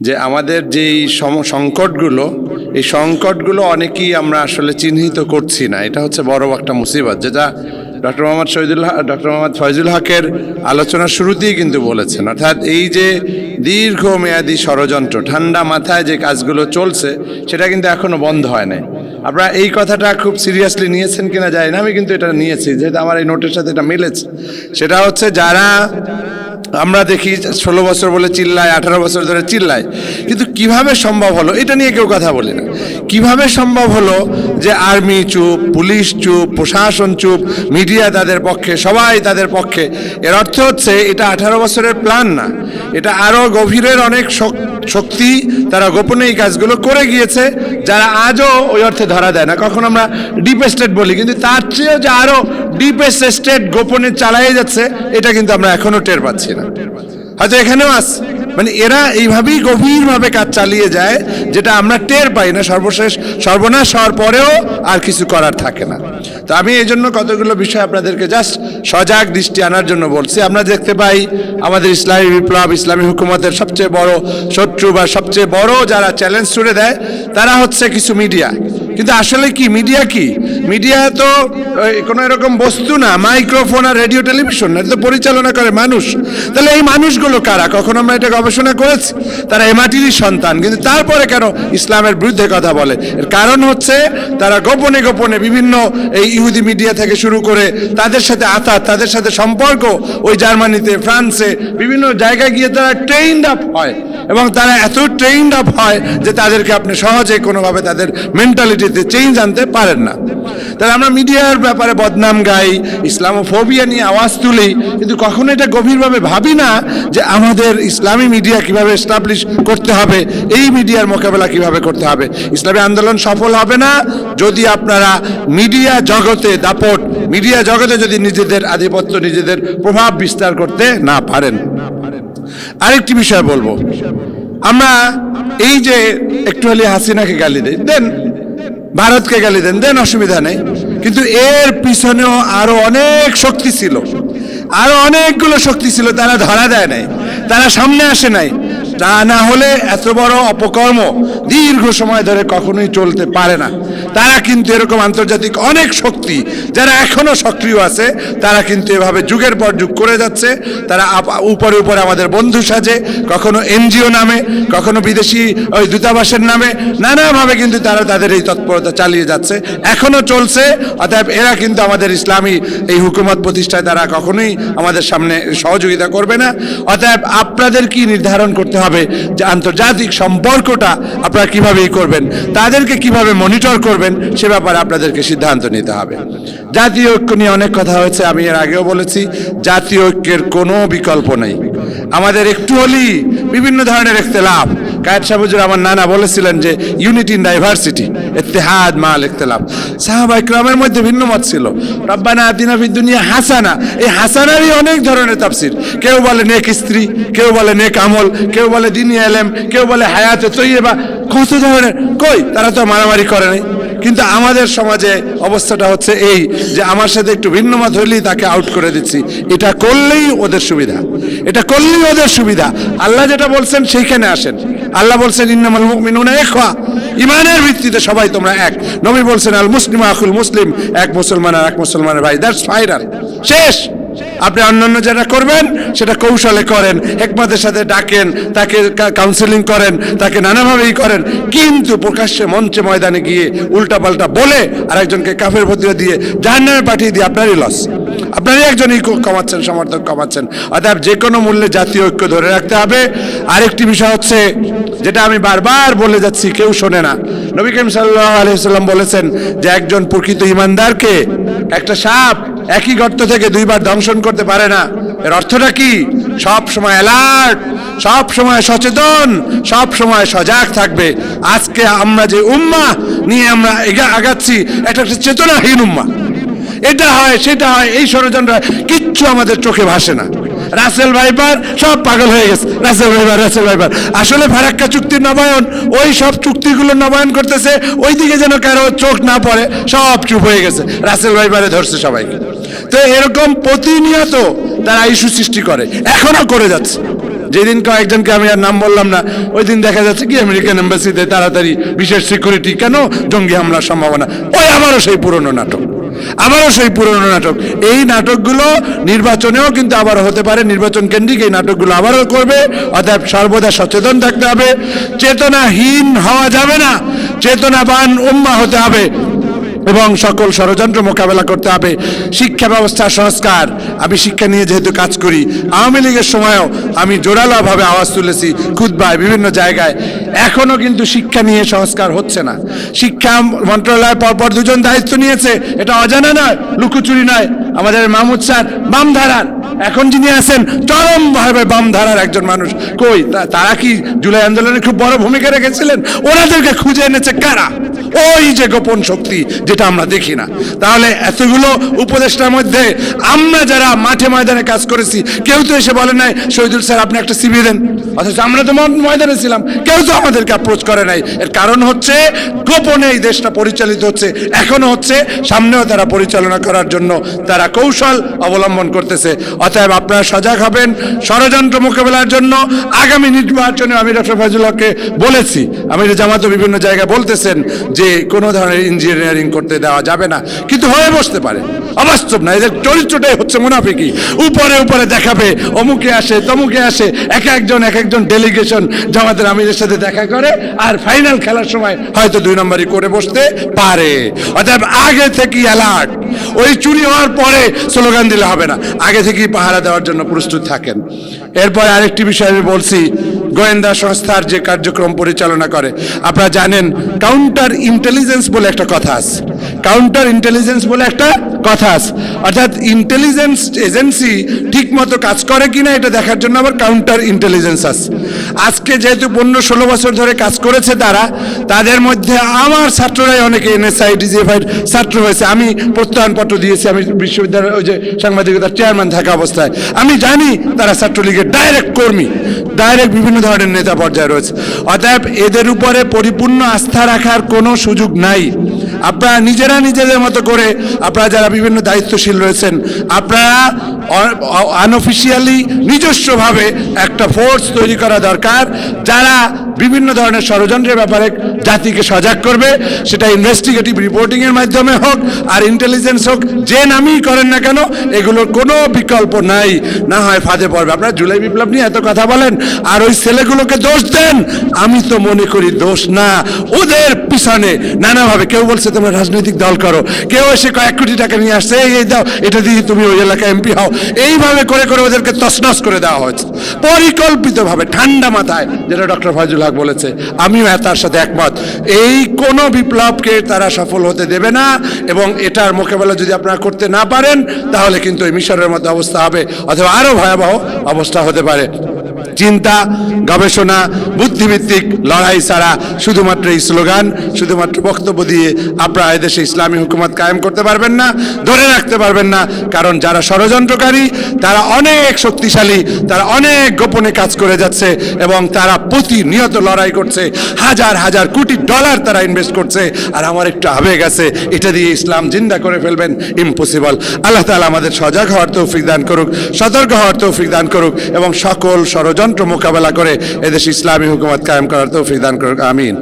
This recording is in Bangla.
যে আমাদের যেই সম- সংকটগুলো, এই সংকটগুলো অনেকেই আমরা আসলে চিহ্নিত করছি না। এটা হচ্ছে বড় একটা মুসিবত যেটা ডক্টর মোহাম্মদ শহীদুল ডক্টর মোহাম্মদ ফয়জুল হকের আলোচনার শুরুতেই কিন্তু বলেছেন। অর্থাৎ এই যে দীর্ঘমেয়াদী ষড়যন্ত্র, ঠান্ডা মাথায় যে কাজগুলো চলছে, সেটা কিন্তু এখনও বন্ধ হয় নাই। আপনারা এই কথাটা খুব সিরিয়াসলি নিয়েছেন কিনা জানি না, আমি কিন্তু এটা নিয়েছি, যেহেতু আমার এই নোটের সাথে এটা মিলেছে। সেটা হচ্ছে যারা আমরা দেখি ষোলো বছর বলে চিল্লায়, আঠারো বছর ধরে চিল্লায়। কিন্তু কীভাবে সম্ভব হলো? এটা নিয়ে কেউ কথা বলে না। কীভাবে সম্ভব হলো যে আর্মি চুপ, পুলিশ চুপ, প্রশাসন চুপ, মিডিয়া তাদের পক্ষে, সবাই তাদের পক্ষে? এর অর্থ হচ্ছে এটা আঠারো বছরের প্ল্যান না। এটা আরও গভীরের অনেক শক্তি তারা গোপনে এই কাজগুলো করে গিয়েছে, যারা আজও ওই অর্থে ধরা দেয় না। কখন আমরা ডিপ স্টেট বলি, কিন্তু তার চেয়েও যে আরও ডিপ স্টেট গোপনে চালাই যাচ্ছে, এটা কিন্তু আমরা এখনও টের পাচ্ছি না। হয়তো এখানেও আস মানে এরা এইভাবেই গভীরভাবে কাজ চালিয়ে যায়, যেটা আমরা টের পাই না, সর্বশেষ, সর্বনাশ হওয়ার পরেও আর কিছু করার থাকে না। তো আমি এই জন্য কতগুলো বিষয় আপনাদেরকে জাস্ট সজাগ দৃষ্টি আনার জন্য বলছি। আমরা দেখতে পাই আমাদের ইসলামী বিপ্লব, ইসলামী হুকুমতের সবচেয়ে বড় শত্রু বা সবচেয়ে বড় যারা চ্যালেঞ্জ ছুড়ে দেয়, তারা হচ্ছে কিছু মিডিয়া কিন্তু আসলে কি, মিডিয়া কি? মিডিয়া তো কোনো এরকম বস্তু না, মাইক্রোফোন আর রেডিও টেলিভিশন, এটা তো পরিচালনা করে মানুষ। তাহলে এই মানুষগুলো কারা? কখন আমরা এটা গবেষণা করেছি? তারা এমাটিরই সন্তান, কিন্তু তারপরে কেন ইসলামের বিরুদ্ধে কথা বলে? এর কারণ হচ্ছে, তারা গোপনে গোপনে বিভিন্ন এই ইহুদি মিডিয়া থেকে শুরু করে তাদের সাথে আতাত, তাদের সাথে সম্পর্ক, ওই জার্মানিতে, ফ্রান্সে, বিভিন্ন জায়গায় গিয়ে তারা ট্রেইনড আপ হয়। এবং তারা এত ট্রেইনড আপ হয় যে তাদেরকে আপনি সহজে কোনোভাবে তাদের মেন্টালিটিতে চেঞ্জ আনতে পারেন না। তাহলে আমরা মিডিয়ার ব্যাপারে বদনাম গাই, ইসলামোফোবিয়া নিয়ে আওয়াজ তুলি, কিন্তু কখনো এটা গভীরভাবে ভাবি না যে আমাদের ইসলামী মিডিয়া কীভাবে এস্টাবলিশ করতে হবে, এই মিডিয়ার মোকাবেলা কীভাবে করতে হবে। ইসলামী আন্দোলন সফল হবে না যদি আপনারা মিডিয়া জগতে দাপট, মিডিয়া জগতে যদি নিজেদের আধিপত্য, নিজেদের প্রভাব বিস্তার করতে না পারেন। আরেকটি বিষয় বলব। আমরা এই যে একটু হলে হাসিনাকে গালি দেই, দেন ভারতকে গালি দেন দেন অসুবিধা নেই। কিন্তু এর পিছনেও আরও অনেক শক্তি ছিল। আরও অনেকগুলো শক্তি ছিল, তারা ধরা দেয় নাই। তারা সামনে আসে নাই। তা না হলে এত বড় অপকর্ম দীর্ঘ সময় ধরে কখনোই চলতে পারে না। তারা কিন্তু এরকম আন্তর্জাতিক অনেক শক্তি যারা এখনও সক্রিয় আছে, তারা কিন্তু এভাবে যুগের পর যুগ করে যাচ্ছে। তারা উপরে উপরে আমাদের বন্ধু সাজে, কখনো এনজিও নামে, কখনো বিদেশি ওই দূতাবাসের নামে, নানাভাবে কিন্তু তারা তাদের এই তৎপরতা চালিয়ে যাচ্ছে। এখনও চলছে, অতএব এরা কিন্তু আমাদের ইসলামী এই হুকুমত প্রতিষ্ঠায় তারা কখনোই আমাদের সামনে সহযোগিতা করবে না। অতএব আপনাদের কি নির্ধারণ করতে হবে? যে আন্তর্জাতিক সম্পর্কটা আপনারা কীভাবে ই করবেন, তাদেরকে কীভাবে মনিটর করবেন, সে ব্যাপারে আপনাদেরকে সিদ্ধান্ত নিতে হবে। জাতীয় ঐক্য নিয়ে অনেক কথা হয়েছে, আমি এর আগেও বলেছি, জাতীয় ঐক্যের কোনো বিকল্প নেই। আমাদের একটু হলেই বিভিন্ন ধরনের ইখতলাফ। কায়েদ সাহুজুর আমার নানা বলেছিলেন যে ইউনিটি ইন ডাইভার্সিটি ইত্তেহাদ মাল ইখতলাফ। সাহাবা ইকরামের মধ্যে ভিন্ন মত ছিল। রব্বানা ফিদ দুনিয়া হাসানা। এই হাসানারই অনেক ধরনের তাফসির। কেউ বলে নেক স্ত্রী, কেউ বলে নেক আমল, কেউ বলে দিনী এলেম, কেউ বলে হায়াতে তৈয়বা। কত ধরনের? কই? তারা তো মারামারি করে নাই। কিন্তু আমাদের সমাজে অবস্থাটা হচ্ছে এই যে আমার সাথে একটু ভিন্ন মত হইলেই তাকে আউট করে দিচ্ছি। এটা করলেই ওদের সুবিধা। এটা করলেই ওদের সুবিধা। আল্লাহ যেটা বলছেন সেইখানে আসেন। আল্লাহ বলছেন, ইন্নামাল মুমিনুনা ইখওয়া। ইমানের ভিত্তিতে সবাই তোমরা এক। নবী বলছেন, আল মুসলিম আখুল মুসলিম। এক মুসলমান আর এক মুসলমানের ভাই। দ্যাটস ফাইনাল শেষ। আপনি অন্যান্য যেটা করবেন, সেটা কৌশলে করেন, হেকমতের সাথে ডাকেন, তাকে কাউন্সিলিং করেন, তাকে নানাভাবেই করেন, কিন্তু প্রকাশ্যে মঞ্চে ময়দানে গিয়ে উল্টাপাল্টা বলে আরেকজনকে কাফের ভর্তিরা দিয়ে জাহান্নামে পাঠিয়ে দিয়ে আপনারই লস আপনারই একজনই ক- কমাচ্ছেন, সমর্থক কমাচ্ছেন। অর্থাৎ যে কোনো মূল্যে জাতীয় ঐক্য ধরে রাখতে হবে। আরেকটি বিষয় হচ্ছে, যেটা আমি বারবার বলে যাচ্ছি, কেউ শোনে না। নবী করিম সাল্লাহ আলহিসাল্লাম বলেছেন যে, একজন প্রকৃত ইমানদারকে একটা সাপ একই গর্ত থেকে দুইবার দংশন করতে পারে না। এর অর্থটা কি? সব সময় অ্যালার্ট, সব সময় সচেতন, সব সময় সজাগ থাকবে। আজকে আমরা যে উম্মা নিয়ে আমরা আগাচ্ছি, এটা একটা চেতনাহীন উম্মা। এটা হয়, সেটা হয়, এই ষড়যন্ত্র কিচ্ছু আমাদের চোখে ভাসে না। রাসেল ভাইপার সব পাগল হয়ে গেছে। রাসেল ভাইপার রাসেল ভাইপার আসলে ফারাক্কা চুক্তির নবায়ন, ওই সব চুক্তিগুলো নবায়ন করতেছে ওই দিকে যেন কারও চোখ না পড়ে, সব চুপ হয়ে গেছে। রাসেল ভাইপারে ধরছে সবাইকে। তো এরকম প্রতিনিয়ত তারা ইস্যু সৃষ্টি করে, এখনও করে যাচ্ছে। যেদিন কয়েকজনকে আমি আর নাম বললাম না, ওই দিন দেখা যাচ্ছে কি, আমেরিকান এম্বাসিতে তাড়াতাড়ি বিশেষ সিকিউরিটি কেন জঙ্গি হামলার সম্ভাবনা? ওই আবারও সেই পুরনো নাটক। আবারও সেই পুরনো নাটক। এই নাটকগুলো নির্বাচনেও কিন্তু আবার হতে পারে, নির্বাচন কেন্দ্রিক এই নাটকগুলো আবারও করবে অর্থাৎ সর্বদা সচেতন থাকতে হবে। চেতনাহীন হওয়া যাবে না, চেতনাবান উম্মা হতে হবে। এবং সকল ষড়যন্ত্র মোকাবেলা করতে হবে। শিক্ষা ব্যবস্থা সংস্কার। আমি শিক্ষা নিয়ে যেহেতু কাজ করি, আওয়ামী লীগের সময়ও আমি জোরালোভাবে আওয়াজ তুলেছি খুদ্বায় বিভিন্ন জায়গায়। এখনও কিন্তু শিক্ষা নিয়ে সংস্কার হচ্ছে না। শিক্ষা মন্ত্রণালয় পরপর দুজন দায়িত্ব নিয়েছে। এটা অজানা নয়, লুকোচুরি নয়। আমাদের মাহমুদ স্যার, বামধারার। এখন যিনি আছেন, চরমভাবে বামধারার একজন মানুষ। কই তারা কি জুলাই আন্দোলনে খুব বড় ভূমিকা রেখেছিলেন? ওনাদেরকে খুঁজে এনেছে কারা? ওই যে গোপন শক্তি যেটা আমরা দেখি না। তাহলে এতগুলো উপদেষ্টার মধ্যে আমরা যারা মাঠে ময়দানে কাজ করেছি, কেউ তো এসে বলে নাই, শহীদুল স্যার, আপনি একটা সিবি দেন। অথচ আমরা তো ময়দানে ছিলাম, কেউ তো আমাদেরকে অ্যাপ্রোচ করে নাই। এর কারণ হচ্ছে গোপনে এই দেশটা পরিচালিত হচ্ছে এখনও হচ্ছে, সামনেও তারা পরিচালনা করার জন্য তারা কৌশল অবলম্বন করতেছে। অতএব আপনারা সজাগ হবেন, ষড়যন্ত্র মোকাবেলার জন্য, আগামী নির্বাচনে আমি ডক্টর ফজল হককে বলেছি আমি জামাত বিভিন্ন জায়গায় বলতেছেন যে কোনো ধরনের ইঞ্জিনিয়ারিং করতে দেওয়া যাবে না, কিন্তু হয়ে বসতে পারে। অবাস্তব না, এদের চরিত্রটাই হচ্ছে মুনাফিকি। উপরে উপরে দেখাবে, অমুকে আসে, তমুকে আসে, এক একজন এক একজন ডেলিগেশন জামাতের আমিরের সাথে দেখা করে আর ফাইনাল খেলার সময় হয়তো দুই নম্বরই করে বসতে পারে। অর্থাৎ আগে থেকেই অ্যালার্ট ওই চুরি হওয়ার পরে স্লোগান দিলে হবে না। আগে থেকেই পাহারা দেওয়ার জন্য প্রস্তুত থাকেন। এরপর আরেকটি বিষয় আমি বলছি, গোয়েন্দা সংস্থার যে কার্যক্রম পরিচালনা করে, আপনারা জানেন কাউন্টার ইন্টেলিজেন্স বলে একটা কথা আছে। কাউন্টার ইন্টেলিজেন্স বলে একটা কথা আছে। অর্থাৎ ইন্টেলিজেন্স এজেন্সি ঠিক মতো কাজ করে কিনা এটা দেখার জন্য আবার কাউন্টার ইন্টেলিজেন্স আছে। আজকে যেহেতু পনেরো ষোলো বছর ধরে কাজ করেছে তারা, তাদের মধ্যে আমার ছাত্ররাই অনেকে এনএসআই ডিজিএফআই ছাত্র হয়েছে। আমি প্রত্যয়নপত্র দিয়েছি, আমি বিশ্ববিদ্যালয়ের ওই যে সাংবাদিকতার চেয়ারম্যান থাকা অবস্থায়। আমি জানি তারা ছাত্রলীগের ডাইরেক্ট কর্মী ডাইরেক্ট বিভিন্ন ধরনের নেতা পর্যায়ে রয়েছে। অতএব এদের উপরে পরিপূর্ণ আস্থা রাখার কোনো সুযোগ নাই। আপনারা নিজেরা নিজেদের মতো করে আপনারা যারা বিভিন্ন দায়িত্বশীল রয়েছেন আপনারা আনঅফিসিয়ালি নিজস্বভাবে একটা ফোর্স তৈরি করা দরকার, যারা বিভিন্ন ধরনের ষড়যন্ত্রের ব্যাপারে জাতিকে সজাগ করবে, সেটা ইনভেস্টিগেটিভ রিপোর্টিংয়ের মাধ্যমে হোক, আর ইন্টেলিজেন্স হোক, যে নামই করেন না কেন, এগুলোর কোনো বিকল্প নাই। না হয় ফাঁদে পড়বে। আপনারা জুলাই বিপ্লব নিয়ে এত কথা বলেন, আর ওই ছেলেগুলোকে দোষ দেন, আমি তো মনে করি দোষ না। ওদের পিছনে নানাভাবে কেউ বলছে, তোমরা রাজনৈতিক দল করো। কেউ এসে কয়েক কোটি টাকা নিয়ে আসছে এই দাও, এটা দিয়ে তুমি ওই এলাকায় এমপি হও। এইভাবে করে করে ওদেরকে তসনস করে দেওয়া হয়েছে। পরিকল্পিতভাবে, ঠান্ডা মাথায়, যেটা ডক্টর ফয়জুল হক বলেছে, আমিও তার সাথে একমত। এই কোনো বিপ্লবকে তারা সফল হতে দেবে না এবং এটার মোকাবেলা যদি আপনারা করতে না পারেন, তাহলে কিন্তু এই মিশরের মতো অবস্থা হবে, অথবা আরও ভয়াবহ অবস্থা হতে পারে। চিন্তা, গবেষণা বুদ্ধিভিত্তিক লড়াই ছাড়া শুধুমাত্র এই স্লোগান, শুধুমাত্র বক্তব্য দিয়ে আপনারা এদেশে ইসলামী হুকুমত কায়েম করতে পারবেন না, ধরে রাখতে পারবেন না, কারণ যারা ষড়যন্ত্রকারী, তারা অনেক শক্তিশালী, তারা অনেক গোপনে কাজ করে যাচ্ছে এবং তারা প্রতিনিয়ত লড়াই করছে, হাজার হাজার কোটি ডলার তারা ইনভেস্ট করছে, আর আমার একটু আবেগ আছে, এটা দিয়ে ইসলাম জিন্দা করে ফেলবেন, ইম্পসিবল। আল্লাহ তাআলা আমাদের সজাগ হওয়ার তৌফিক দান করুক, সতর্ক হওয়ার তৌফিক দান করুক এবং সকল ষড়যন্ত্র মোকাবেলা করে এদেশ ইসলামী হুকুমত কায়েম করার তৌফিক দান করুক আমিন।